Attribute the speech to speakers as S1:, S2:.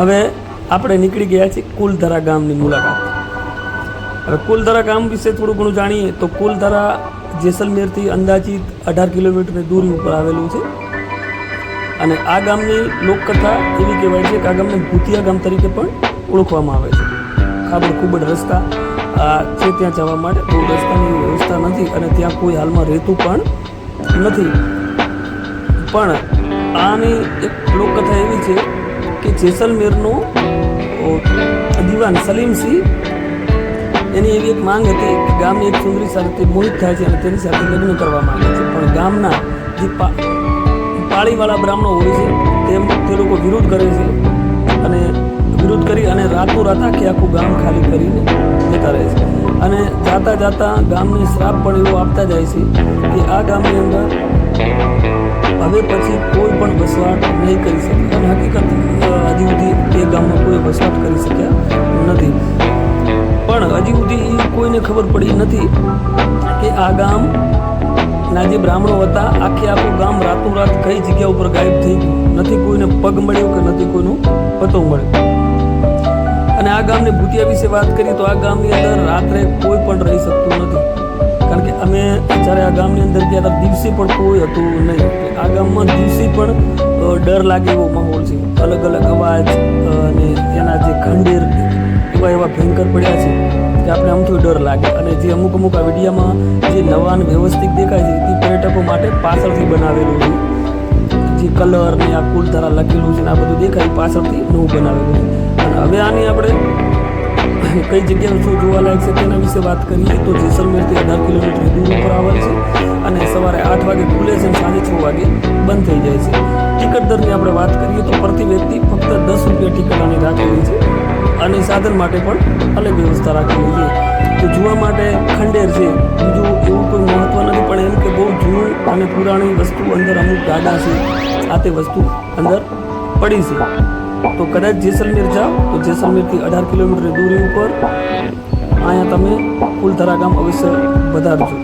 S1: હવે આપણે નીકળી ગયા છીએ કુલધરા ગામની મુલાકાત. હવે કુલધરા ગામ વિશે થોડું ઘણું જાણીએ તો કુલધરા જેસલમેરથી અંદાજિત અઢાર કિલોમીટરની દૂરી ઉપર આવેલું છે. અને આ ગામની લોકકથા એવી કહેવાય છે કે આ ગામને ભૂતિયા ગામ તરીકે પણ ઓળખવામાં આવે છે. ખાબર ખૂબ જ રસ્તા છે ત્યાં જવા માટે બહુ રસ્તાની વ્યવસ્થા નથી અને ત્યાં કોઈ હાલમાં રહેતું પણ નથી. પણ આની એક લોકકથા એવી છે કે જેસલમેરનો દિવાન સલીમસિંહ એની એવી એક માંગ હતી કે ગામની એક સુંદરી સાથે મોહિત થાય છે અને તેની સાથે લગ્ન કરવા માંગે છે. પણ ગામના જે પાળીવાળા બ્રાહ્મણો હોય છે, તેમ તે લોકો વિરોધ કરે છે અને વિરોધ કરી અને રાતોરાત આખી આખું ગામ ખાલી કરીને જતા રહે છે. અને જાતા જાતા ગામને શ્રાપ પણ એવો આપતા જાય છે કે આ ગામની અંદર હવે પછી કોઈ પણ વસવાટ નહીં કરી શકે. હજી સુધી કોઈને ખબર પડી નથી કે આ ગામ ના જે બ્રાહ્મણો હતા. આખે આખું ગામ રાતોરાત કઈ જગ્યા ઉપર ગાયબ થઈ ગયું? નથી કોઈને પગ મળ્યો કે નથી કોઈનું પતો મળ્યો? અને આ ગામની ભૂતિયા વિશે વાત કરીએ તો આ ગામની અંદર રાત્રે કોઈ પણ રહી શકતું નથી. કારણ કે અમે જ્યારે આ ગામની અંદર ગયા હતા, દિવસે પણ કોઈ હતું નહીં. આ ગામમાં દિવસે પણ ડર લાગે એવો માહોલ છે. અલગ અલગ અવાજ કે આપણે આમથી ડર લાગે. અને જે અમુક અમુક આ વિડીયામાં જે નવા અને વ્યવસ્થિત દેખાય છે તે પર્યટકો માટે પાછળથી બનાવેલું છે. જે કલર ને આ કુલ તારા લખેલું છે ને આ બધું દેખાય પાછળથી નવું બનાવેલું છે. અને હવે આની આપણે કઈ જગ્યાએ શું જોવાલાયક છે તેના વિશે વાત કરીએ તો જેસલમેરથી અઢાર કિલોમીટર દૂર ઉપર આવેલ છે. અને સવારે આઠ વાગે ખુલે છે અને સાંજે છ વાગે બંધ થઈ જાય છે. ટિકિટ દરની આપણે વાત કરીએ તો પ્રતિ વ્યક્તિ ફક્ત દસ રૂપિયા ટિકિટ આની રાખેલી છે. અને સાધન માટે પણ અલગ વ્યવસ્થા રાખેલી છે તો જોવા માટે ખંડેર છે. બીજું એવું કોઈ મહત્વ નથી, પણ એમ કે બહુ જૂનું અને પુરાણી વસ્તુ અંદર અમુક ગાડા છે. આ તે વસ્તુ અંદર પડી છે. તો કદાચ જેસલમેર જાઓ, તો જેસલમેરથી અઢાર કિલોમીટર દૂરી ઉપર અહીંયા તમે કુલધરા ગામ અવશ્ય વધારજો.